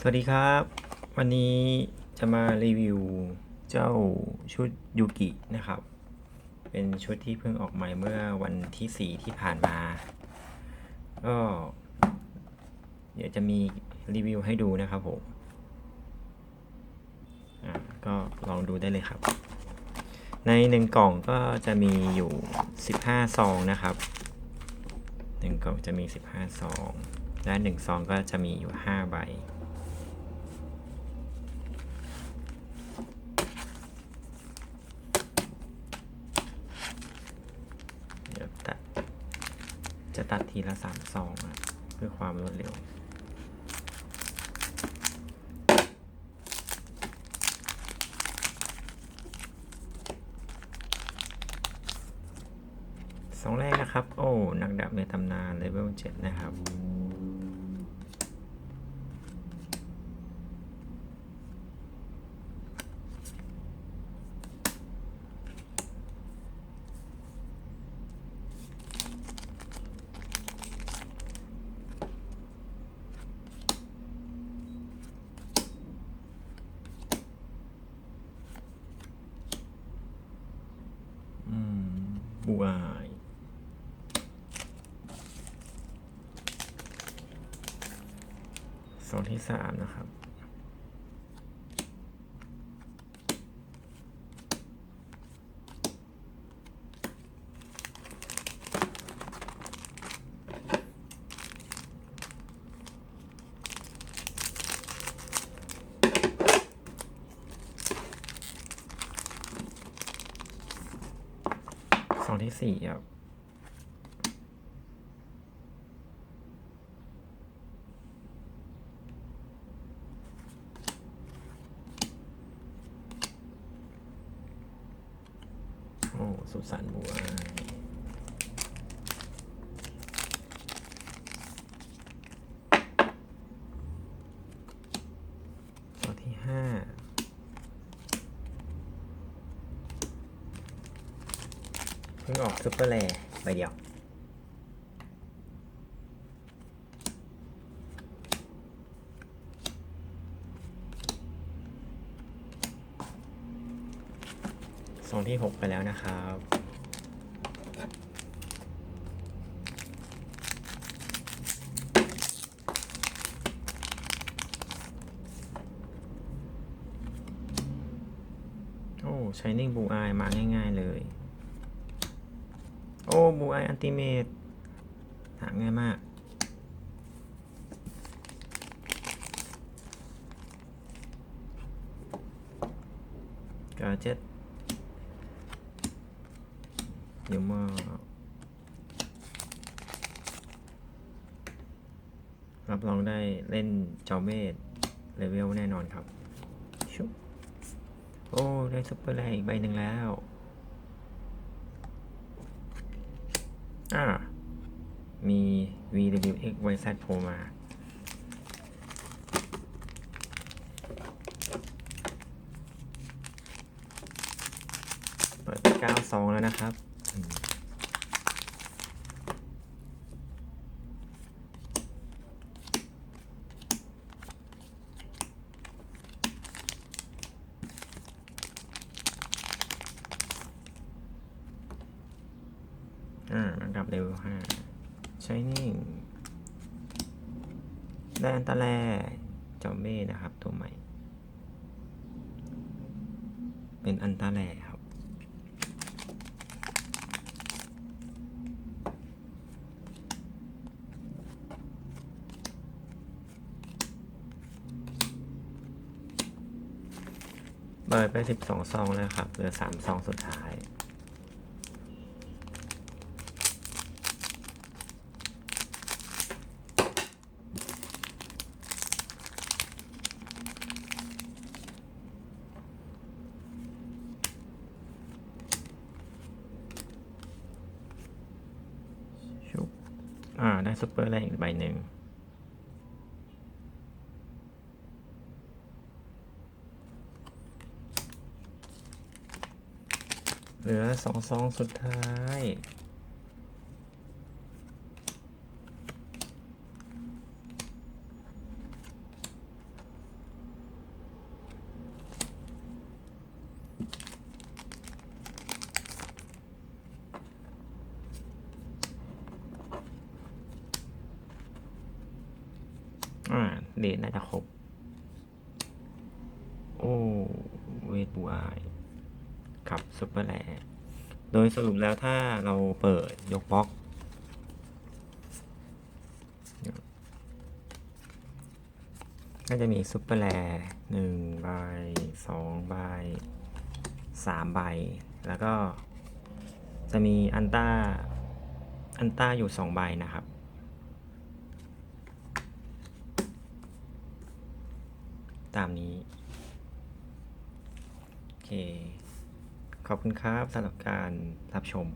สวัสดีครับ วันนี้จะมารีวิวเจ้าชุดยูกินะครับ เป็นชุดที่เพิ่งออกใหม่เมื่อวันที่4ที่ผ่านมา ก็ เดี๋ยวจะมีรีวิวให้ดูนะครับผมก็ลองดูได้เลยครับ ในหนึ่งกล่องก็จะมีอยู่15ซองนะครับหนึ่งกล่องจะมี15ซองและหนึ่งซองก็จะมีอยู่5ใบ เดี๋ยวตัด จะตัดทีละสามซองอะเพื่อความรวดเร็วสองแรกนะครับ โอ้ นักดาบในตำนานเลเวลเจ็ดนะครับ อืม บูอายโซนที่สามนะครับ สองที่สี่ครับโอ้สุสานบัวตัวที่ห้า เพิ่งออกซุปเปอร์แลร์ใบเดียวซองที่6ไปแล้วนะครับโอ้ชายนิ่งบูอายมาง่าย ๆ เลย โอ้บูไออันติเมตหาง่ายมาก กาเจ็ดเดี๋ยวมารับรองได้เล่นจอเมดเลเวลแน่นอนครับชุบโอ้ ได้ซุปเปอร์แรงอีกใบหนึ่งแล้ว อ่า มี VWX YZ โผล่มา เปิด9ซองแล้วนะครับอืม อ่าระดับเลเวลห้าใช้นิ่งแดนตะแลจอมเม่นะครับ ตัวใหม่ เป็นอันตาแลครับเปิดไป 12 ซองแล้วครับ เหลือ 3 ซองสุดท้าย ชุบ อ่า ได้ซุปเปอร์แรงอีกใบหนึ่งเหลือสองซองสุดท้าย โเดทน่าจะครบ โอ้เวทบูอายกับซุปเปอร์แลโดยสรุปแล้วถ้าเราเปิดยกบล็อกก็จะมีซุปเปอร์แลหนึ่งใบสองใบสามใบ แล้วก็จะมีอันต้า อันต้าอยู่สองใบนะครับ ตามนี้ โอเค ขอบคุณครับสำหรับการรับชม